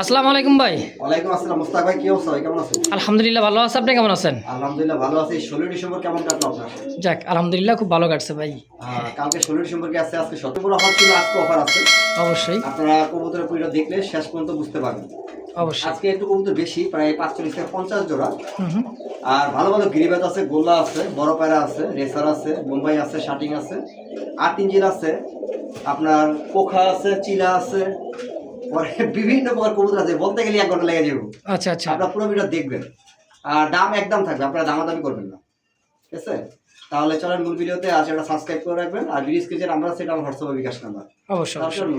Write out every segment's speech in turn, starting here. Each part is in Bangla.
আসসালামু আলাইকুম ভাই। ওয়ালাইকুম আসসালাম মুস্তাক ভাই কি অবস্থা ভাই? কেমন আছেন? আলহামদুলিল্লাহ ভালো আছে আপনি কেমন আছেন? আলহামদুলিল্লাহ ভালো আছি। ষোলোই ডিসেম্বর কেমন কাটলো আপনার? যাক আলহামদুলিল্লাহ খুব ভালো কাটছে ভাই। কালকে ষোলোই ডিসেম্বরকে আসছে আজকে সতেরো অফার ছিল আজকে অফার আছে। অবশ্যই। আপনারা কবুতরের পুরো দেখলে শেষ পর্যন্ত বুঝতে পারবেন। অবশ্যই। আজকে একটু কবুতর বেশি প্রায় পাঁচচল্লিশ থেকে পঞ্চাশ জোড়া। হুম হুম। আর ভালো ভালো গিরিবাজ আছে গোল্লা আছে বড় পায়রা আছে রেসার আছে মুম্বাই আছে শাটিং আছে আট ইঞ্জিন আছে। আপনার পোখা আছে চিলা আছে পরে বিভিন্ন প্রকার কবুতর আছে বলতে গেলে এক ঘণ্টা লেগে যাব। আচ্ছা আচ্ছা। আপনারা পুরো ভিডিও দেখবেন। আর দাম একদম থাকবে আপনারা দামাদামি করবেন না। ঠিক আছে? তাহলে চলেন মূল ভিডিওতে আর সেটা সাবস্ক্রাইব করে রাখবেন। আর ভিডিও স্ক্রিনে আমরা সেটা আমার হোয়াটসঅ্যাপে বিকাশ নাম্বার। অবশ্যই।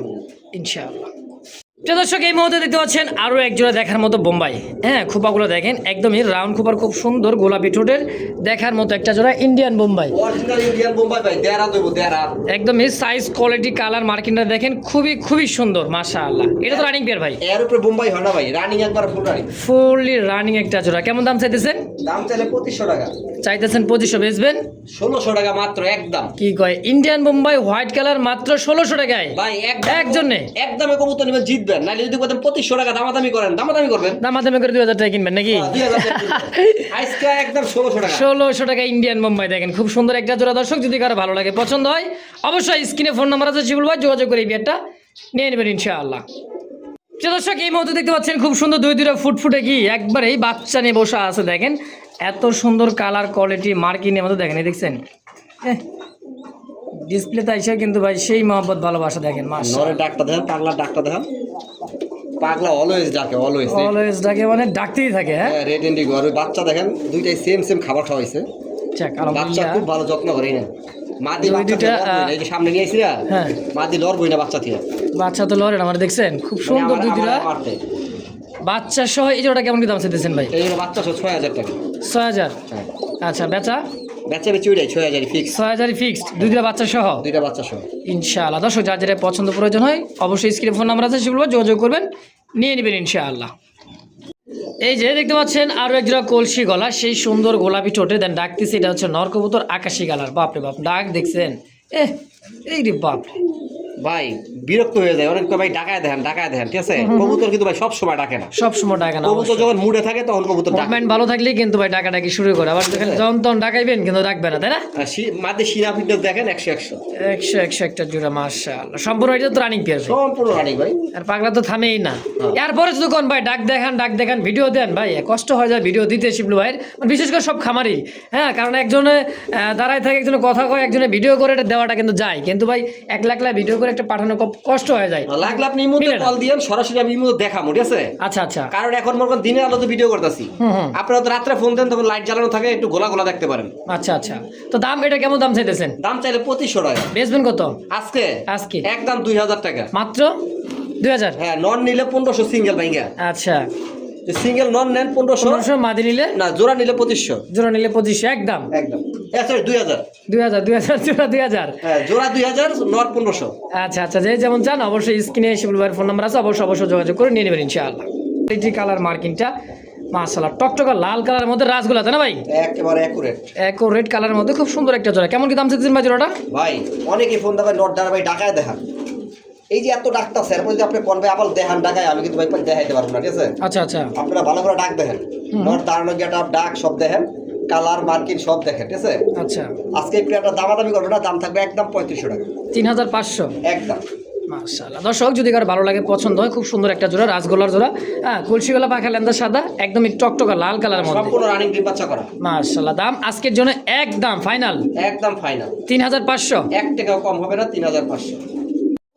ইনশাআল্লাহ। প্রিয় দর্শক এই মুহূর্তে দেখতে পাচ্ছেন আরও এক জোড়া দেখার মতো বোম্বাই। হ্যাঁ খোপাগুলো দেখেন একদমই রাউন্ড খোপার খুব সুন্দর গোলাপি ঠোঁটের দেখার মতো একটা জোড়া ইন্ডিয়ান বোম্বাই একদমই সাইজ কোয়ালিটি কালার মার্কিংটা দেখেন খুবই খুবই সুন্দর মাশা আল্লাহ এটা তো রানিং পেয়ার ভাই। এর উপরে বোম্বাই হয় না ভাই রানিং একবার ফুল রানিং ফুললি রানিং একটা জোড়া। কেমন দাম চাইতেছেন? দাম চাইলে পঁচিশশো টাকা। চাইতেছেন পঁচিশশো বেচবেন? ষোলোশো টাকা মাত্র একদম। কি কয় ইন্ডিয়ান বোম্বাই হোয়াইট কালার মাত্র ষোলোশো টাকায়। ভাই এক একজনে। একদমে কবুতর নেবেন জিতবেন নাহলে যদি পঁচিশশো টাকা দামাদামি করেন দামাদামি করবেন। দামাদামি করে দুই হাজার টাকা কিনবেন নাকি। আজকে একদম ষোলোশো টাকা। ষোলোশো টাকা ইন্ডিয়ান বোম্বাই দেখেন খুব সুন্দর একটা জোড়া দর্শক যদি কারও ভালো লাগে পছন্দ হয় অবশ্যই স্ক্রিনে ফোন নাম্বার আছে শিবুল ভাই যোগাযোগ করে এই বিয়ারটা নিয়ে নেবেন ইনশাআল্লাহ। দর্শক এই মুহূর্তে দেখতে পাচ্ছেন খুব সুন্দর দুই দুইটা ফুটফুটে কি একবারে এই বাচ্চা নিয়ে বসা আছে দেখেন। এত সুন্দর কালার কোয়ালিটি মার্কিনের মতো দেখেন এই দেখছেন? ডিসপ্লেতে এসে কিন্তু ভাই সেই মহব্বত ভালোবাসা দেখেন মাস নরের ডাকটা দেখেন পাগলা ডাকটা দেখেন পাগলা অলওয়েজ ডাকে অলওয়েজ অলওয়েজ ডাকে মানে ডাকতেই থাকে হ্যাঁ? রেড ইন্ডিগো আর ওই বাচ্চা দেখেন দুইটাই সেম সেম খাবার খাওয়াইছে। বাচ্চা খুব ভালো যত্ন করে না মাদি দুই বাচ্চা এই যে সামনে নিয়ে আইছি না হ্যাঁ। মাদি লড়বই না বাচ্চা থেকে। বাচ্চা তো লরেন আমার দেখছেন খুব সুন্দর দুই। বাচ্চা সহ এই জোড়াটা কেমন কি দাম চাইতেছেন ভাই? এই বাচ্চা সহ ছয় হাজার টাকা। ছয় হাজার? হ্যাঁ। আচ্ছা বেচা? বেচা বেচি ওইটাই ছয় হাজারই ফিক্স ছয় হাজারই ফিক্সড দুই দুটা বাচ্চা সহ? দুইটা বাচ্চা সহ। ইনশাআল্লাহ। দর্শক যার যেটা পছন্দ প্রয়োজন হয় অবশ্যই স্ক্রিনে ফোন নাম্বার আছে সেগুলো যোগাযোগ করবেন নিয়ে নেবেন ইনশাআল্লাহ। এই যে দেখতে পাচ্ছেন আরও এক জোড়া কলসি গলা সেই সুন্দর গোলাপি ঠোঁটে দেন ডাকতেছে এটা হচ্ছে নরকবুতর আকাশি কালার বাপরে বাপ ডাক দেখছেন। এ এই রে বাপরে। ভাই বিরক্ত হয়ে যায়। অনেক ভাই ডাকায় দেখেন ডাকায় দেখেন ঠিক আছে? কবুতর কিন্তু ভাই সব সময় ডাকে না। সব সময় ডাকা না কবুতর যখন মুডে থাকে তখন কবুতর ডাকে। ভালো থাকলে কিন্তু ভাই ডাকা ডাকি শুরু করে। আবার দেখেন যখন তখন ডাকাইবেন কিন্তু ডাকবে না তাই না? মাঝে শিরা ফিটনেস দেখেন একশো একশো। একশো একশো একটা জোড়া মাশাআল্লাহ। সম্পূর্ণ এটা তো রানিং পেয়ার সম্পূর্ণ রানিং ভাই। আর পাগলা তো থামেই না। এরপরে শুধু কোন ভাই ডাক দেখান ডাক দেখান ভিডিও দেন ভাই। কষ্ট হয়ে যায় ভিডিও দিতে শিবলু ভাইয়ের। বিশেষ করে সব খামারি। হ্যাঁ কারণ একজনে দাঁড়ায় থাকে একজনে কথা কয় একজনে ভিডিও করে এটা দেওয়াটা কিন্তু যায়। কিন্তু ভাই এক লাখ লাখ ভিডিও করে একটা পাঠানো কষ্ট হয়ে যায়। লাগলে আপনি ইমোতে কল দিয়েন সরাসরি আমি ইমোতে দেখাবো ঠিক আছে? আচ্ছা আচ্ছা। কারণ এখন মনে করেন দিনের আলোতে ভিডিও করতেছি। আপনারা তো রাত্রে ফোন দেন তখন লাইট জ্বালানো থাকে একটু গোলা গোলা দেখতে পারেন। আচ্ছা আচ্ছা। তো দাম এটা কেমন দাম চাইতেছেন? দাম চাইলে পঁচিশশো টাকা। বেচবেন কত? আজকে? আজকে। একদম দুই হাজার টাকা। মাত্র? দুই হাজার? হ্যাঁ নন নিলে পনেরোশো সিঙ্গেল ভাইঙ্গা আচ্ছা। সিঙ্গেল নন নেন পনেরোশো? পনেরোশো মাদি নিলে? না জোড়া নিলে পঁচিশশো। জোড়া নিলে পঁচিশশো একদম। একদম। সরি দুই হাজার। দুই হাজার দুই হাজার জোড়া দুই হাজার। হ্যাঁ জোড়া দুই হাজার নর পনেরোশো। আচ্ছা আচ্ছা যে যেমন চান অবশ্যই স্ক্রিনে শিবুল ফোন নাম্বার আছে অবশ্যই অবশ্যই যোগাযোগ করে নিয়ে নেবেন ইনশাআল্লাহ। এইটি কালার মার্কিংটা মাশাআল্লাহ টকটকা লাল কালারের মধ্যে রাসগুলা তাই না ভাই? একেবারে কালারের মধ্যে খুব সুন্দর একটা জোড়া। কেমন কি দাম চাইছেন ভাই জোড়াটা? ভাই অনেকেই ফোন দেবে নট দ্বারা ভাই ডাকায় দেখান। এই যে এত ডাক্তার স্যার যদি আপনি কোন ভাই আবার দেখান ডাকায় আমি কিন্তু ভাই দেখাইতে পারব না ঠিক আছে? আচ্ছা আচ্ছা। আপনারা ভালো করে ডাক দেখেন। দাঁড়ানো গেট আপ ডাক সব দেখেন কালার মার্কিন সব দেখেন ঠিক আছে? আচ্ছা। আজকে একটু একটা দামাদামি করবে না দাম থাকবে একদম পঁয়ত্রিশশো টাকা। তিন হাজার পাঁচশো? একদম। মাশাআল্লাহ। দর্শক যদি কারও ভালো লাগে পছন্দ হয় খুব সুন্দর একটা জোড়া রাসগোলার জোড়া হ্যাঁ কলসিগোলা পাখা লেন্দা সাদা একদমই টকটকা লাল কালার মধ্যে। সম্পূর্ণ রানিং ডিম বাচ্চা করা। মাশাআল্লাহ। দাম আজকের জন্য একদম ফাইনাল একদম ফাইনাল তিন হাজার পাঁচশো? এক টাকাও কম হবে না তিন হাজার পাঁচশো।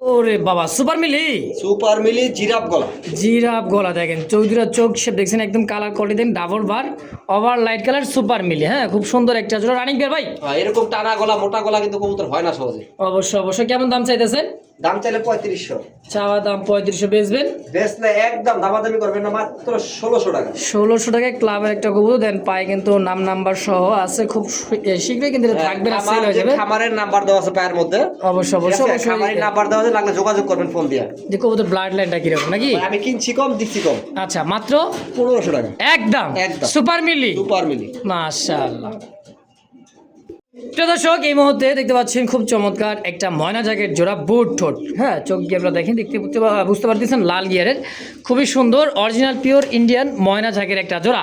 ওরে বাবা সুপার মিলি? সুপার মিলি জিরাপ গলা। জিরাফ গলা দেখেন চৌধুরীর চোখ শেপ দেখছেন একদম কালার কোয়ালিটি দেন ডাবল বার ওভার লাইট কালার সুপার মিলি হ্যাঁ? খুব সুন্দর একটা জোড়া রানিং ভাই। এরকম টানা গলা মোটা গলা কিন্তু কবুতর হয় না সহজে। অবশ্যই অবশ্যই। কেমন দাম চাইতেছেন? দাম চাইলে পঁয়ত্রিশশো। চাওয়া দাম পঁয়ত্রিশশো বেচবেন? বেচলে একদম দামাদামি করবেন না মাত্র ষোলোশো টাকা। ষোলোশো টাকায় ক্লাবের একটা কবুতর দেন পায় কিন্তু নাম নাম্বার সহ আছে খুব শীঘ্রই কিন্তু থাকবে না সেল হয়ে যাবে। খামারের নাম্বার দেওয়া আছে পায়ের মধ্যে। অবশ্যই অবশ্যই অবশ্যই খামারের নাম্বার দেওয়া আছে লাগলে যোগাযোগ করবেন ফোন দিয়ে। যে কবুতর ব্লাড লাইনটা কীরকম নাকি? আমি কিনছি কম দিচ্ছি কম। আচ্ছা মাত্র পনেরোশো টাকা। একদম। একদম। সুপার মিলি সুপার মিলি মাশাআল্লাহ। প্রিয় দর্শক এই মুহূর্তে দেখতে পাচ্ছেন খুব চমৎকার একটা ময়না জ্যাকেট জোড়া বুট ঠোঁট। হ্যাঁ চোখ গিয়ে আপনারা দেখেন দেখতে বুঝতে পারতেছেন লাল গিয়ারের। খুবই সুন্দর অরিজিনাল পিওর ইন্ডিয়ান ময়না জ্যাকের একটা জোড়া।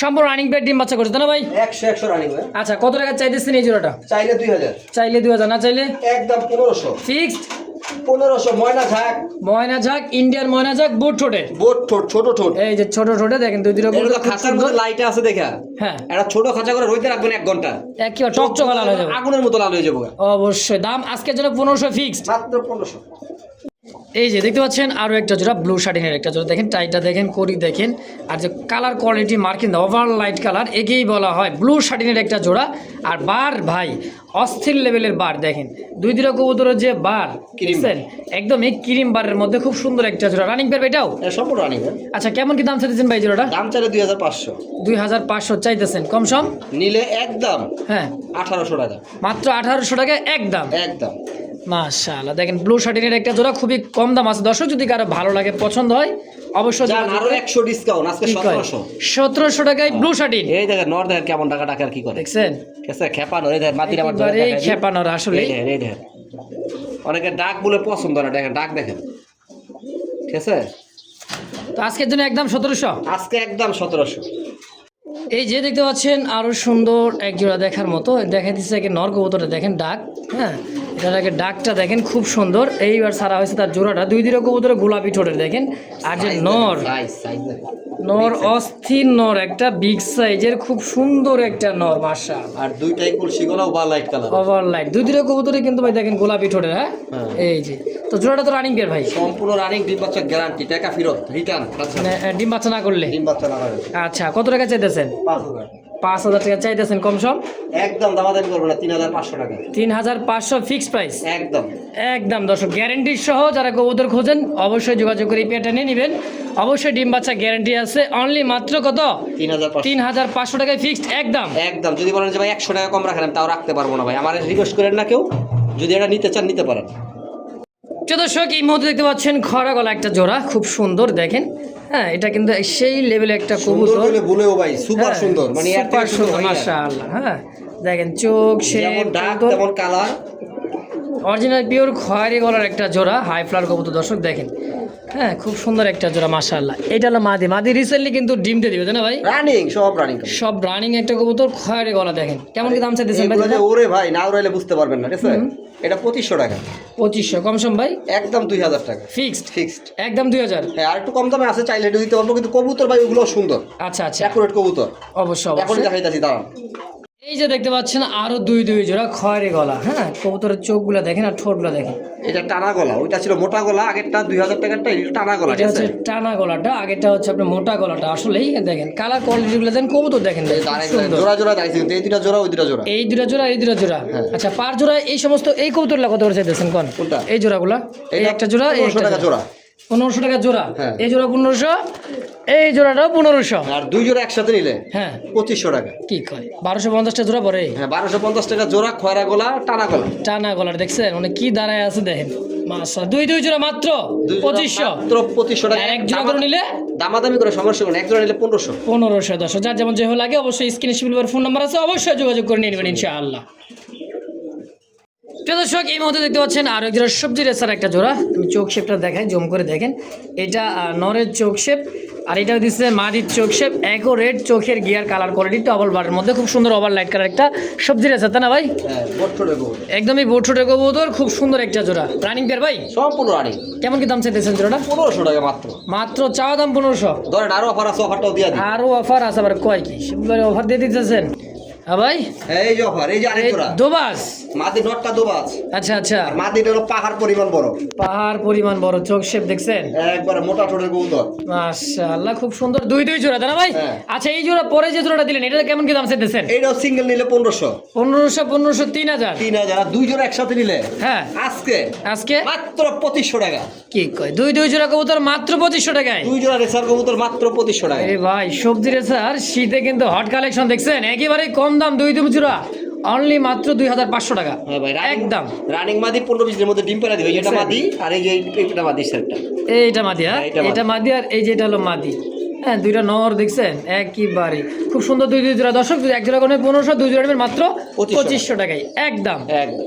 সম্পূর্ণ রানিং বেড ডিম বাচ্চা করছে না ভাই? একশো একশো রানিং আচ্ছা কত টাকা চাইতেছেন এই জোড়াটা? চাইলে দুই হাজার। চাইলে দুই হাজার না চাইলে? একদম পনেরোশো। ফিক্সড পনেরোশো ময়না ঝাঁক ময়না ঝাক ইন্ডিয়ান ময়না ঝাক বুট ঠোঁটে। বোট ঠোঁট ছোট ঠোঁট। এই যে ছোট ঠোঁটে দেখেন দুই দুটো খাঁচার মধ্যে লাইটে আছে দেখা। হ্যাঁ। একটা ছোট খাঁচা করে রইতে রাখবেন এক ঘণ্টা। একেবারে চকচকা লাল হয়ে যাবে। আগুনের মতো লাল হয়ে যাব অবশ্যই দাম আজকের জন্য পনেরোশো ফিক্সড মাত্র পনেরোশো। এই যে দেখতে পাচ্ছেন আরও একটা জোড়া ব্লু শার্টিনের একটা জোড়া। দেখেন টাইটা দেখেন করি দেখেন। আর যে কালার কোয়ালিটি মার্কিন ওভার লাইট কালার একেই বলা হয় ব্লু শার্টিনের একটা জোড়া। আর বার ভাই অস্থির লেভেলের বার দেখেন। দুই দুটা কবুতরের যে বার দেখছেন? একদম এই ক্রিম বারের মধ্যে খুব সুন্দর একটা জোড়া। রানিং পেয়ার এটাও? সম্পূর্ণ রানিং আচ্ছা কেমন কি দাম চাইতেছেন ভাই জোড়াটা? দাম চাইলে দুই হাজার পাঁচশো। দুই হাজার পাঁচশো চাইতেছেন। কম সম? নিলে একদম হ্যাঁ। আঠারোশো টাকা। মাত্র আঠারোশো টাকা একদম। একদম। মাশাআল্লাহ। দেখেন ব্লু শার্টিনের একটা জোড়া খুবই কম দাম আছে। দর্শক যদি কারও ভালো লাগে পছন্দ হয় অবশ্যই যান আরও একশো ডিসকাউন্ট আজকে সতেরোশো। সতেরোশো টাকায় ব্লু শার্টিন এই দেখেন নর দেখেন কেমন টাকা টাকা কি করে। দেখছেন? আছে খেপানো এই দেখেন মাটির আমার একেবারেই খেপানোর আসলে। এই দেখেন এই দেখেন। অনেকে ডাক বলে পছন্দ না দেখেন ডাক দেখেন। ঠিক আছে? তো আজকের জন্য একদম সতেরোশো? আজকে একদম সতেরোশো। এই যে দেখতে পাচ্ছেন আরও সুন্দর এক জোড়া দেখার মতো। দেখা দিচ্ছে একে নর কবুতরটা দেখেন ডাক হ্যাঁ? এটার আগে ডাকটা দেখেন খুব সুন্দর। এইবার সারা হয়েছে তার জোড়াটা। দুই দিকে কবুতরে গোলাপি ঠোঁটের দেখেন? আর যে নর নর অস্থির নর একটা বিগ সাইজের খুব সুন্দর একটা নর মাসা আর দুইটাই কলসি গোলাও বা লাইট কালার ওভার লাইট দুই দিকে কবুতরে কিন্তু ভাই দেখেন গোলাপি ঠোঁটের হ্যাঁ? হ্যাঁ। এই যে। তো জোড়াটা তো রানিং ভাই। সম্পূর্ণ রানিং ডিম বাচ্চা গ্যারান্টি টাকা ফেরত রিটার্ন মানে ডিম বাচ্চা না করলে? ডিম বাচ্চা না হবে আচ্ছা কত টাকা চাইতেছেন? পাঁচ হাজার। পাঁচ হাজার টাকা চাইতেছেন কম সম? একদম দামাদামি করব না তিন হাজার পাঁচশো টাকা। তিন হাজার পাঁচশো ফিক্স প্রাইস একদম। একদম দর্শক গ্যারেন্টি সহ যারা কবুতর খোঁজেন অবশ্যই যোগাযোগ করে এই পেয়ারটা নিয়ে নেবেন। অবশ্যই ডিম বাচ্চা গ্যারেন্টি আছে অনলি মাত্র কত? তিন হাজার তিন হাজার পাঁচশো টাকায় ফিক্সড একদম। একদম যদি বলেন যে ভাই একশো টাকা কম রাখেন তাও রাখতে পারব না ভাই। আমার রিকোয়েস্ট করেন না কেউ যদি এটা নিতে চান নিতে পারেন। প্রিয় দর্শক এই মুহূর্তে দেখতে পাচ্ছেন খরা গলা একটা জোড়া খুব সুন্দর দেখেন। হ্যাঁ এটা কিন্তু সেই লেভেলে একটা কবুতর। বলে বলেও ভাই সুপার হ্যাঁ, সুন্দর মানে সুপার সুন্দর মাশাআল্লাহ হ্যাঁ। দেখেন চোখ সে ডাক তেমন কালার অরিজিনাল পিওর খয়েরি গলার একটা জোড়া হাই ফ্লার কবুতর দর্শক দেখেন। হ্যাঁ খুব সুন্দর একটা জোড়া মাশাআল্লাহ। এটা হলো মাদি। মাদি রিসেন্টলি কিন্তু ডিম দিবে তাই না ভাই? রানিং সব রানিং সব রানিং একটা কবুতর খয়েরি গলা দেখেন। কেমন কি দাম চাইতেছেন ভাই? ওরে ভাই না উড়াইলে বুঝতে পারবেন না ঠিক আছে? এটা পঁচিশশো টাকা। পঁচিশশো কমসম ভাই? একদম দুই হাজার টাকা। ফিক্সড ফিক্সড একদম দুই হাজার? হ্যাঁ আর একটু কম দামে আছে চাইলে দিতে পারব কিন্তু কবুতর ভাই ওগুলো সুন্দর। আচ্ছা আচ্ছা। অ্যাকুরেট কবুতর। অবশ্যই অবশ্যই। দেখাইতেছি দাঁড়ান। এই যে দেখতে পাচ্ছেন আরও দুই দুই জোড়া খয়েরি গলা হ্যাঁ কবুতরের চোখগুলো দেখেন আর ঠোঁটগুলো দেখেন এটা টানা গলা ওইটা ছিল মোটা গলা আগেরটা দুই হাজার টাকারটা টানা গলা এটা হচ্ছে টানা গলাটা আগেরটা হচ্ছে আপনার মোটা গলাটা আসলেই দেখেন কালার কোয়ালিটিগুলো দেখেন কবুতর দেখেন। জোড়া জোড়া দাঁড়িয়েছে এই দুটা জোড়া ওই দুটা জোড়া এই দুটা জোড়া এই দুটা জোড়া হ্যাঁ। আচ্ছা পার জোড়া এই সমস্ত এই কবুতরগুলো কত করে চাইতেছেন কোন? এই জোড়াগুলা এই একটা জোড়া এই একটা জোড়া জোড়া। পনেরোশো টাকা জোড়া। হ্যাঁ। এই জোড়া পনেরোশো এই জোড়াটাও পনেরোশো। আর দুই জোড়া একসাথে নিলে? হ্যাঁ। পঁচিশশো টাকা। কি কয়? বারোশো পঞ্চাশটা জোড়া পরে? হ্যাঁ বারোশো পঞ্চাশ টাকা জোড়া খয়রা গলা টানা গলা। টানা গলার দেখছেন? মানে কি দাঁড়ায় আছে দেখেন। মাসা দুই দুই জোড়া মাত্র? পঁচিশশো। মাত্র পঁচিশশো টাকা। এক জোড়া করে নিলে? দামাদামি করে সমস্যা করে এক জোড়া নিলে পনেরোশো। পনেরোশো দশ। যার যেমন যে লাগে অবশ্যই স্ক্রিনে ফোন নাম্বার আছে অবশ্যই যোগাযোগ করে নিয়ে নেবেন ইনশাআল্লাহ। প্রিয় দর্শক এই মুহূর্তে দেখতে পাচ্ছেন আরও এক জোড়া সবজি রেসার একটা জোড়া। আমি চোখ শেপটা দেখাই জুম করে দেখেন। এটা নরের চোখ শেপ আর এটা দিচ্ছে মাদির চোখ শেপ একও রেড চোখের গিয়ার কালার কোয়ালিটি ডবল বারের মধ্যে। খুব সুন্দর ওভার লাইট কালার একটা সবজি রেসার তাই না ভাই? হ্যাঁ একদমই বোট ছোটের কবুতর খুব সুন্দর একটা জোড়া। রানিং পেয়ার ভাই? সম্পূর্ণ রানিং কেমন কি দাম চাইতেছেন জোড়াটা? পনেরোশো টাকা মাত্র। মাত্র চাওয়া দাম পনেরোশো। ধরেন আরও অফার আছে অফারটাও দিয়ে আরও অফার আছে আবার কয় কি? অফার দিয়ে দিতেছেন। হ্যাঁ ভাই? এই যে অফার এই যে এই দোবাস? মাদি নটটা দুবাজ আচ্ছা আচ্ছা। আর মাদিটা হলো পাহাড় পরিমাণ বড়। পাহাড় পরিমাণ বড় চোখ শেপ দেখছেন? একবারে মোটা ঠোঁটের কবুতর। মাশাআল্লাহ খুব সুন্দর। দুই দুই জোড়া দাদা ভাই? হ্যাঁ। আচ্ছা এই জোড়া পরে যে জোড়াটা দিলেন এটা কেমন কি দাম চাইতেছেন এইটাও সিঙ্গেল নিলে পনেরোশো। পনেরোশো পনেরোশো তিন হাজার। তিন হাজার দুই জোড়া একসাথে নিলে? হ্যাঁ। আজকে? আজকে? মাত্র পঁচিশশো টাকা। কি কয় দুই দুই জোড়া কবুতর মাত্র পঁচিশশো টাকায়? দুই জোড়া রেসার কবুতর মাত্র পঁচিশশো টাকা আরে ভাই সবজি রেসার শীতে কিন্তু হট কালেকশন দেখছেন একেবারে কম দাম দুই দুই জোড়া অনলি মাত্র দুই হাজার পাঁচশো টাকা। হ্যাঁ একদম। রানিং মাদি পনেরো বিশ দিনের মধ্যে ডিম পেরা দিবে এটা মাদি আর এই যে এটা মাদি সেটটা? এইটা মাদি হ্যাঁ? হ্যাঁ, এটা মাদি। আর এই যেটা হলো মাদি। হ্যাঁ দুইটা নর দেখছেন? একইবারে খুব সুন্দর দুই দুই জোড়া। দর্শক এক জোড়া কোনো পনেরোশো দুই জোড়া নেবেন মাত্র পঁচিশশো। টাকায়। একদম। একদম।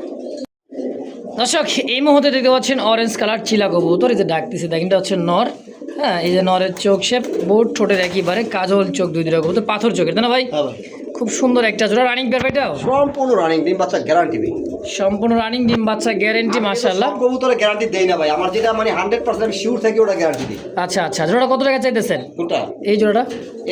দর্শক এই মুহূর্তে দেখতে পাচ্ছেন অরেঞ্জ কালার চিলা কবুতর। এই যে ডাকতেছে দেখেন এটা হচ্ছে নর। হ্যাঁ এই যে নরের চোখ শেপ বোট ঠোঁটের একইবারে কাজল চোখ দুই দুটা কবুতর পাথর চোখের তাই না হ্যাঁ ভাই। খুব সুন্দর একটা জোড়া রানিং পেয়ার এটাও সম্পূর্ণ রানিং ডিম বাচ্চা গ্যারান্টি ভাই। সম্পূর্ণ রানিং ডিম বাচ্চা গ্যারেন্টি মাশাআল্লাহ। কবুতরে গ্যারান্টি দেই না ভাই আমার যেটা মানে হান্ড্রেড পার্সেন্ট শিওর থেকে ওটা গ্যারান্টি দিই। আচ্ছা আচ্ছা জোড়া কত টাকা চাইতেছেন? কোনটা? এই জোড়াটা?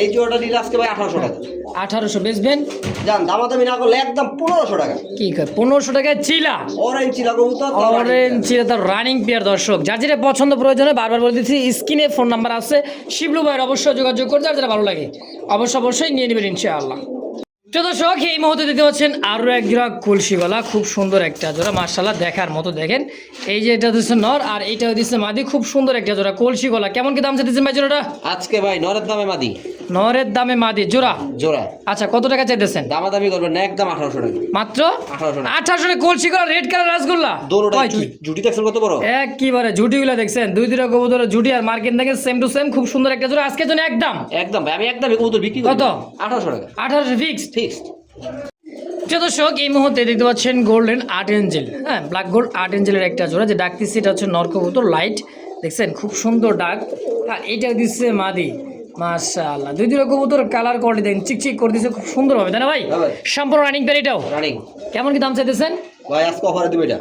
এই জোড়াটা নিলে আজকে ভাই আঠারোশো টাকা। আঠারোশো বেচবেন? জান দামাদামি না করলে একদম পনেরোশো টাকা। কি কয় পনেরোশো টাকায় চিলা? অরেঞ্জ চিলা কবুতর তার অরেঞ্জ চিলা তার রানিং পেয়ার দর্শক। যার যেটা পছন্দ প্রয়োজন হয় বারবার বলে দিচ্ছি স্ক্রিনে ফোন নাম্বার আছে। শিবলু ভাইয়ের অবশ্যই যোগাযোগ করে যার যেটা ভালো লাগে। অবশ্য অবশ্যই নিয়ে নেবেন ইনশাআল্লাহ। তো দর্শক, এই মুহূর্তে দিতে পাচ্ছেন আরও এক জোড়া কলসি গলা, খুব সুন্দর একটা জোড়া মার্শাল্লাহ দেখার মতো দেখেন। এই যে এটা দিচ্ছে নর, আর এইটা দিচ্ছে মাদি, খুব সুন্দর একটা জোড়া কলসি গলা। কেমন কি দাম চাইতেছেন ভাই জোড়াটা? আজকে ভাই নরের দামে মাদি। নরের দামে মাদি জোড়া? জোড়া। আচ্ছা কত টাকা চাইতেছেন? দামাদামি করবেন না একদম আঠারোশো টাকা। মাত্র? আঠারোশো টাকা। আঠারোশো টাকা কলসি গলা রেড কালার রাসগোল্লা? জুটি? দেখছেন কত বড়? একবারে ঝুটিগুলো দেখছেন। দুই দুটা কবুতরের ঝুটি আর মার্কেট দেখেন সেম টু সেম খুব সুন্দর একটা জোড়া। আজকের জন্য একদম? একদম ভাই আমি একদম কবুতর বিক্রি কত? আঠারোশো টাকা। আঠারোশো ফিক্স ফিক্সড প্রিয় দর্শক এই মুহূর্তে দেখতে পাচ্ছেন গোল্ডেন আর্ট এঞ্জেল হ্যাঁ ব্ল্যাক গোল্ড আর্ট এঞ্জেলের একটা জোড়া যে ডাক দিচ্ছে এটা হচ্ছে নরকবুতর লাইট দেখছেন খুব সুন্দর ডাক। আর এইটা দিচ্ছে মাদি। মাশাআল্লাহ। দুই দুটো কবুতর কালার কোয়ালিটি দেখেন চিকচিক করে দিচ্ছে খুব সুন্দর হবে তাই না ভাই? হ্যাঁ সম্পূর্ণ রানিং প্যার এটাও? রানিং কেমন কি দাম চাইতেছেন? ভাই আজকে অফারে দিবে এটা।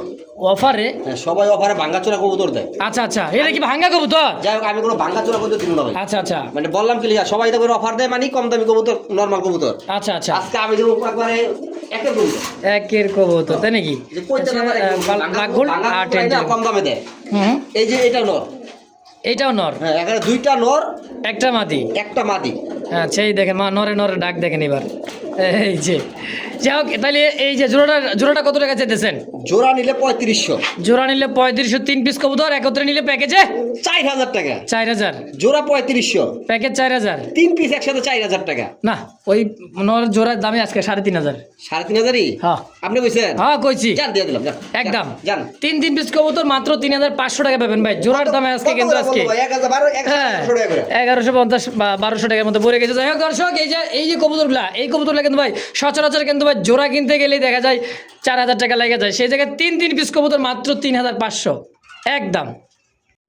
অফারে হ্যাঁ, সবাই অফারে ভাঙ্গাচোরা কবুতর দেয়। আচ্ছা আচ্ছা। এটা কি ভাঙ্গা কবুতর? যাই হোক আমি কোনো ভাঙ্গাচোরা কবুতর দিব না ভাই। আচ্ছা আচ্ছা। মানে বললাম কি সবাই তো অফার দেয় মানে কম দামি কবুতর নর্মাল কবুতর। আচ্ছা আচ্ছা। আজকে আমি দেবো একবারে একের কবুতর। একের কবুতর তাই নাকি? ভাঙ্গা কম দামে দেয়। এই যে এটা নর এইটাও নর। হ্যাঁ এখানে দুইটা নর একটা মাদি। একটা মাদি। হ্যাঁ সেই দেখেন মা নরে নরে ডাক দেখেন এবার। এই যে যাই হোক তাহলে এই যে জোড়াটা জোড়াটা কত টাকা চাইতেছেন? জোড়া নিলে পঁয়ত্রিশশো। জোড়া নিলে পঁয়ত্রিশশো তিন পিস কবুতর একত্রে নিলে প্যাকেজে চার হাজার টাকা। চার হাজার জোড়া পঁয়ত্রিশশো। প্যাকেজ চার হাজার তিন পিস একসাথে চার হাজার টাকা। না ওই নর জোড়ার দামে আজকে সাড়ে তিন হাজার সাড়ে তিন হাজারই হ্যাঁ। আপনি কইছেন? হ্যাঁ কইছি। যান দিয়ে দিলাম একদম। যান তিন তিন পিস কবুতর মাত্র তিন হাজার পাঁচশো টাকা পাবেন ভাই। জোড়ার দামে আজকে কিন্তু আজকে হ্যাঁ। এগারোশো পঞ্চাশ বা বারোশো টাকার মতো পড়ে গেছে। যাই হোক দর্শক এই যে এই যে কবুতরগুলা এই কবুতরগুলা কিন্তু ভাই সচরাচর কিন্তু ভাই জোড়া কিনতে গেলেই দেখা যায় চার হাজার টাকা লেগে যায়। সেই জায়গায় তিন তিন পিস কবুতর মাত্র তিন হাজার পাঁচশো। একদম।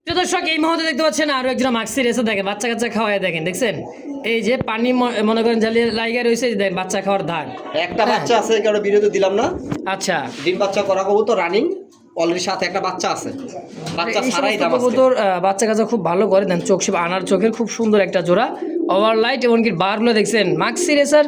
প্রিয় দর্শক এই মুহূর্তে দেখতে পাচ্ছেন আরও একজন মাক্সির রেসে দেখেন বাচ্চা কাচ্চা খাওয়াই দেখেন দেখছেন? এই যে পানি মনে করেন জ্বালিয়ে লাইগা রয়েছে দেখেন বাচ্চা খাওয়ার ধান। একটা বাচ্চা আছে কারও বিরতি দিলাম না। আচ্ছা। ডিম বাচ্চা করা কবুতর রানিং অলরেডি সাথে একটা বাচ্চা আছে। বাচ্চা ছাড়াই সমস্ত দাম আছে বাচ্চা খুব ভালো করে দেন চোখ শিব আনার চোখের খুব সুন্দর একটা জোড়া। ওভার লাইট এমনকি বারগুলো দেখছেন। মাক্সি রেসার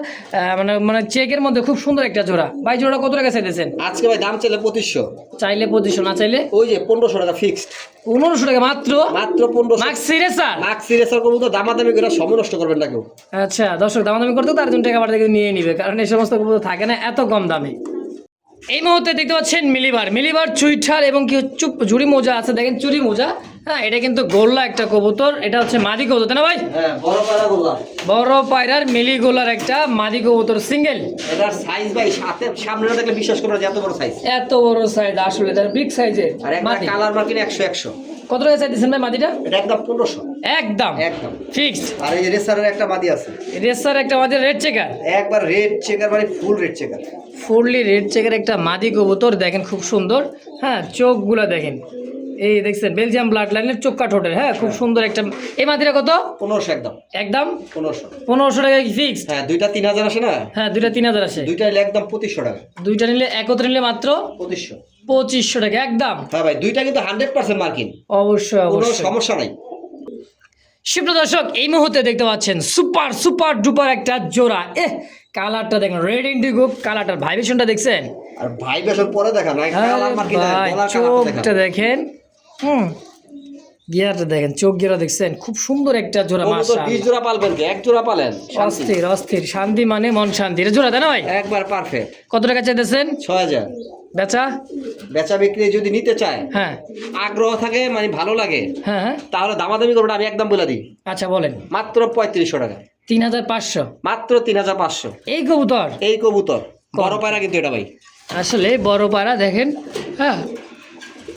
মানে মানে চেকের মধ্যে খুব সুন্দর একটা জোড়া। ভাই জোড়া কত টাকা চাইতেছেন? আজকে ভাই দাম চাইলে পঁচিশশো। চাইলে পঁচিশশো না চাইলে? ওই যে পনেরোশো টাকা ফিক্সড পনেরোশো টাকা মাত্র? মাত্র পনেরোশো। মাক্সি রেসার মাক সিরিয়াসের কবুতর দামাদামি করে সময় নষ্ট করবেন না কেউ। আচ্ছা দর্শক দামাদামি করতে তার জন্য টাকা বাড়ি নিয়ে নিবে কারণ এই সমস্ত থাকে না এত কম দামে। এই মুহূর্তে দেখতে পাচ্ছেন মিলিবার মিলিবার চুইঠার এবং কি চুপ ঝুড়ি মোজা আছে দেখেন চুরি মোজা। হ্যাঁ এটা কিন্তু গোল্লা একটা কবুতর এটা হচ্ছে মাদি কবুতর না ভাই? হ্যাঁ বড় বড় পায়রার মিলি গোলার একটা মাদি কবুতর সিঙ্গেল। এটার সাইজ ভাই সাথে সামনে দেখলে বিশ্বাস এত বড় সাইজ এত বড় সাইজ আসলে তার বিগ সাইজের আর একটা কালার মার্কিন একশো একশো। কত টাকা চাইতেছেন ভাই মাদিটা এটা একদম পনেরোশো। একদম? একদম। ফিক্সড আর এই রেসারের একটা মাদি আছে। রেসার একটা মাদি রেড চেকার? একবার রেড চেকার মানে full red checker. Fully red checker একটা মাদি কবুতর দেখেন খুব সুন্দর। হ্যাঁ চোখগুলো দেখেন। এই দেখছেন বেলজিয়াম ব্লাড লাইনের চোখকা ঠোঁটের হ্যাঁ? খুব সুন্দর একটা এই মাদিটা কত? পনেরোশো একদম। একদম? পনেরোশো। পনেরোশো টাকা কি ফিক্সড হ্যাঁ দুইটা তিন হাজার আসে না? হ্যাঁ দুইটা তিন হাজার আসে। দুইটা নিলে একদম পঁচিশশো টাকা। দুইটা নিলে একত্রে নিলে মাত্র পঁচিশশো। পঁচিশশো টাকা একদম। হ্যাঁ ভাই দুইটা কিন্তু হান্ড্রেড পার্সেন্ট মার্কিন অবশ্যই কোনো অবশ্যই। সমস্যা নাই। শিপ্র দর্শক এই মুহূর্তে দেখতে পাচ্ছেন সুপার সুপার ডুপার একটা জোড়া। এ কালারটা দেখেন রেড ইন্ডিগো কালারটার ভাইব্রেশনটা দেখছেন? আর ভাই বেশন পরে দেখা না কালার মার্কিন চোখটা দেখেন। হুম। গিয়ারটা দেখেন চোখ গিয়ারা দেখছেন? খুব সুন্দর একটা জোড়া মাশা বিশ জোড়া পালবেন কি? এক জোড়া পালেন। অস্থির অস্থির। শান্তি মানে মন শান্তি। এটা জোড়া তাই না ভাই একবার পারফেক্ট কত টাকা চাইতেছেন? ছয় হাজার। বেচা? বেচা বিক্রি যদি নিতে চায় হ্যাঁ। আগ্রহ থাকে মানে ভালো লাগে হ্যাঁ হ্যাঁ। তাহলে দামাদামি করব আমি একদম বলে দিই। আচ্ছা বলেন। মাত্র পঁয়ত্রিশশো টাকা। তিন হাজার পাঁচশো? মাত্র তিন হাজার পাঁচশো। এই কবুতর? এই কবুতর। বড় পায়রা কিন্তু এটা ভাই। আসলে বড় পাড়া দেখেন হ্যাঁ।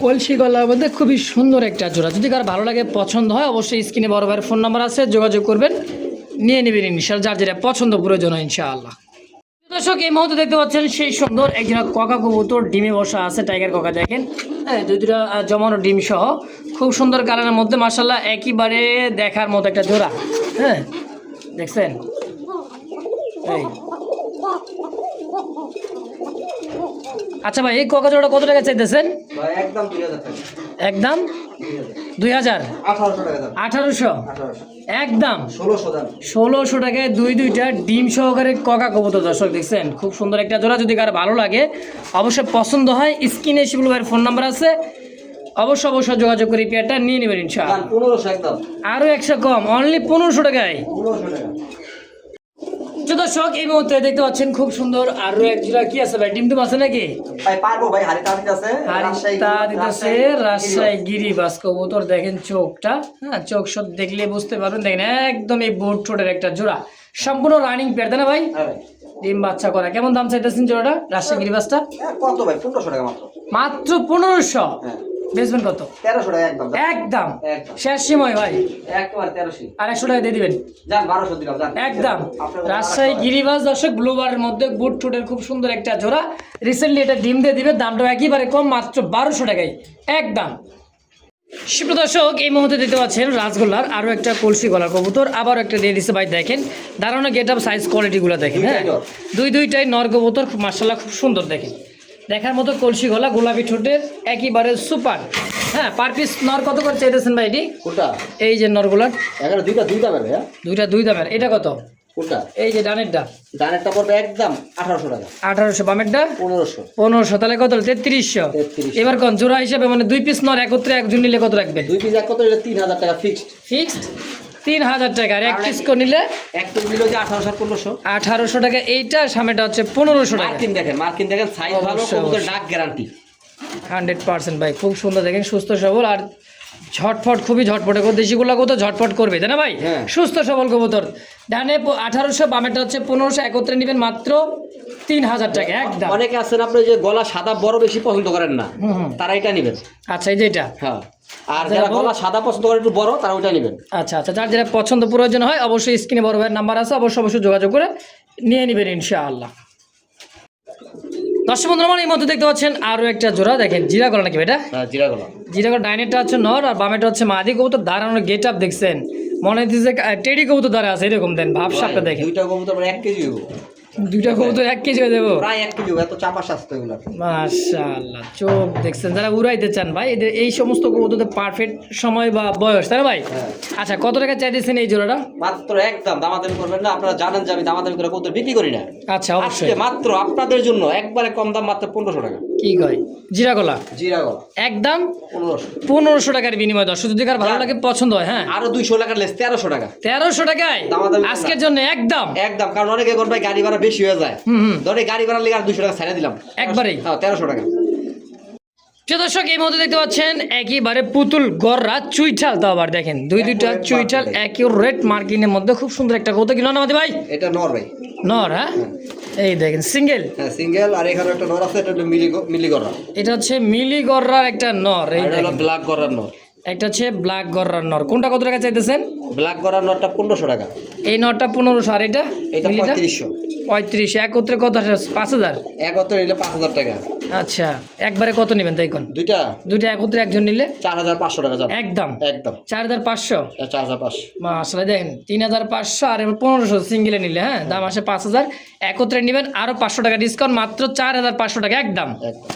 কলসি গলার মধ্যে খুবই সুন্দর একটা জোড়া। যদি কার ভালো লাগে, পছন্দ হয়, অবশ্যই স্ক্রিনে বড় ভাইয়ের ফোন নাম্বার আছে, যোগাযোগ করবেন। নিয়ে নেবেন ইনশাল্লাহ যার যেটা পছন্দ প্রয়োজন হয় ইনশাআল্লাহ। দর্শক, এই মুহূর্তে দেখতে পাচ্ছেন সেই সুন্দর একজন ককা কবুতর, ডিমে বসা আছে টাইগার ককা, দেখেন। হ্যাঁ দুই দুটা জমানো ডিম সহ। খুব সুন্দর কালারের মধ্যে মার্শাল্লাহ একইবারে দেখার মতো একটা জোড়া। হ্যাঁ দেখছেন? আচ্ছা ভাই এই ককা জোড়া কত টাকা চাইতেছেন? একদম দুই হাজার আঠারোশো একদম? ষোলোশো টাকায় দুই দুইটা ডিম সহকারে ককা কবুতর দর্শক দেখছেন? খুব সুন্দর একটা জোড়া যদি কার ভালো লাগে অবশ্যই পছন্দ হয় স্ক্রিনে শিবুল ভাইয়ের ফোন নাম্বার আছে। অবশ্যই অবশ্যই যোগাযোগ করে পেয়ারটা নিয়ে নেবেন ইনশাআল্লাহ। আরও একশো কম অনলি পনেরোশো টাকায়। তো দর্শক এই মুহূর্তে দেখতে পাচ্ছেন খুব সুন্দর আরও এক জোড়া কি আছে ভাই? ডিম টিম আছে নাকি? ভাই পারব ভাই হারিতা দিতেছে। হারিতা দিতেছে রাজশাহী গিরিবাস কবুতর দেখেন চোখটা হ্যাঁ চোখ সব দেখলে বুঝতে পারবেন। দেখেন একদম এই বোট ঠোঁটের একটা জোড়া। সম্পূর্ণ রানিং পেয়ার তাই না ভাই? হ্যাঁ ডিম বাচ্চা করা। কেমন দাম চাইতেছেন জোড়াটা? রাজশাহী গিরিবাসটা হ্যাঁ, কত ভাই? পনেরোশো টাকা মাত্র। মাত্র পনেরোশো। হ্যাঁ। বেচবেন কত? তেরোশো টাকা একদম একদম। শেষ সময় ভাই। একবার তেরোশো। আর একশো টাকা দিয়ে দিবেন। যান বারোশো দিলাম একদম। রাজশাহী গিরিবাস দর্শক ব্লুবারের মধ্যে বুট টুটের খুব সুন্দর একটা জোড়া। রিসেন্টলি এটা ডিম দিয়ে দিবে দামটা একেবারে কম মাত্র বারোশো টাকায়। একদম। শিপ্র দর্শক এই মুহূর্তে দিতে পাচ্ছেন রাজগোল্লার আরও একটা কলসি গলার কবুতর। আবার একটা দিয়ে দিচ্ছে ভাই দেখেন। দাঁড়ানো গেট আপ সাইজ কোয়ালিটিগুলো দেখেন হ্যাঁ। দুই দুইটাই নর কবুতর খুব মার্শাল্লাহ খুব সুন্দর দেখেন। দেখার মতো কলসি গলা গোলাপি ঠোঁটের একেবারে সুপার। হ্যাঁ পার পিস নর কত করে চাইতেছেন ভাই এটি? এই যে নরগুলার এখানে দুইটা দুইটা পাবে হ্যাঁ? দুইটা দুই দামের এটা কত? কোনটা এই যে ডানেরটা। ডানেরটা পড়বে একদম আঠারোশো টাকা। আঠারোশো বামেরটা? পনেরোশো। পনেরোশো তাহলে কত তেত্রিশশো। 3300 এবার কোন জোড়া হিসাবে মানে দুই পিস নর একত্রে একজন নিলে কত রাখবে দুই পিস এক কত এটা তিন হাজার টাকা ফিক্সড ফিক্সড তিন হাজার টাকা। আর এক পিস করে নিলে? এক পিস নিল যে আঠারোশো পনেরোশো। আঠারোশো টাকা। এইটা সামনেটা হচ্ছে পনেরোশো টাকা। মার্কিন দেখেন মার্কিন দেখেন সাইজ ভালো কবুতর ডাক গ্যারান্টি হান্ড্রেড পার্সেন্ট ভাই খুব সুন্দর দেখেন সুস্থ সবল আর ঝটফট খুবই ঝটপটে। করে দেশিগুলো কত ঝটফট করবে তাই না ভাই? হ্যাঁ। সুস্থ সবল কবুতর। ডানে আঠারোশো বামেটা হচ্ছে পনেরোশো একত্রে নেবেন মাত্র তিন হাজার টাকা একদম। অনেকে আছেন আপনি যে গলা সাদা বড় বেশি পছন্দ করেন না তারা এটা নেবেন। আচ্ছা এই যে এটা? হ্যাঁ। আর যারা যারা গলা সাদা পছন্দ করে একটু বড় তারা ওইটা নেবেন। আচ্ছা আচ্ছা যার যেটা পছন্দ প্রয়োজন হয় অবশ্যই স্ক্রিনে বড় ভাইয়ের নাম্বার আছে অবশ্যই অবশ্যই যোগাযোগ করে নিয়ে নেবেন ইনশাআল্লাহ। দর্শক আমার এই মধ্যে দেখতে পাচ্ছেন আরও একটা জোড়া। দেখেন জিরা গলা নাকি এটা হ্যাঁ জিরা গলা। জিরা গলা ডাইনেরটা হচ্ছে নর আর বামেটা হচ্ছে মাদি। কবুতর দাঁড়ানোর গেট আপ দেখছেন। মনে হচ্ছে যে টেডি কবুতর দাঁড়া আছে এরকম দেন ভাবসাপটা দেখেন। দুইটা কবুতর মানে এক কেজি দুইটা কবুতর এক কেজি হয়ে দেবো প্রায় এক কেজি এত চাপা স্বাস্থ্য এগুলো। মাশাআল্লাহ চোখ দেখছেন যারা উড়াইতে চান ভাই এদের এই সমস্ত কবুতরদের পারফেক্ট সময় বা বয়স তাই ভাই? হ্যাঁ। আচ্ছা কত টাকা চাইতেছেন এই জোড়াটা? মাত্র একদম দামাদামি করবেন না আপনারা জানেন যে আমি দামাদামি করে কবুতর বিক্রি করি না। আচ্ছা অবশ্যই। মাত্র আপনাদের জন্য একবারে কম দাম মাত্র পনেরোশো টাকা। কি কয়? জিরা গলা। জিরা গলা। একদম পনেরোশো। টাকার বিনিময় দর্শক যদি কার ভালো লাগে পছন্দ হয় হ্যাঁ। আরও দুইশো টাকার লেস তেরোশো টাকা। তেরোশো টাকায়? আজকের জন্য একদম। একদম কারণ অনেকে এখন ভাই গাড়ি ভাড়া বেশি হয়ে যায়। হুম ধরে গাড়ি ভাড়া লেগে আর দুশো টাকা ছাড়া দিলাম। একবারেই? হ্যাঁ তেরোশো টাকা। প্রিয় দর্শক এই মধ্যে দেখতে পাচ্ছেন একইবারে পুতুল গররা চুইঠাল তো আবার দেখেন দুই দুইটা চুইঠাল। একই রেড মার্কিনের মধ্যে খুব সুন্দর একটা কত কিলো না আমাদের ভাই? এটা নর ভাই। নর হ্যাঁ। এই দেখেন সিঙ্গেল। হ্যাঁ সিঙ্গেল আর এখানে একটা নর আছে এটা হলো মিলি মিলি গররা এটা হচ্ছে মিলি গররার একটা নর এই ব্ল্যাক গররার নর। একটা হচ্ছে ব্ল্যাক গররার নর কোনটা কত টাকা চাইতেছেন? ব্ল্যাক গরার নরটা পনেরোশো টাকা। এই নরটা পনেরোশো আর এটা এটা পঁয়ত্রিশশো। পঁয়ত্রিশ একত্রে কত? পাঁচ হাজার? একত্রে নিলে পাঁচ হাজার টাকা। আচ্ছা একবারে কত নেবেন তাই কোন? দুইটা? দুইটা একত্রে একজন নিলে? চার হাজার পাঁচশো টাকা যাবে। একদম। একদম। চার হাজার পাঁচশো? চার হাজার পাঁচশো। আসলে দেখেন তিন হাজার পাঁচশো আর পনেরোশো সিঙ্গেলে নিলে হ্যাঁ? দাম আসে পাঁচ হাজার। একত্রে নেবেন আরও পাঁচশো টাকা ডিসকাউন্ট মাত্র চার হাজার পাঁচশো টাকা একদম। একদম।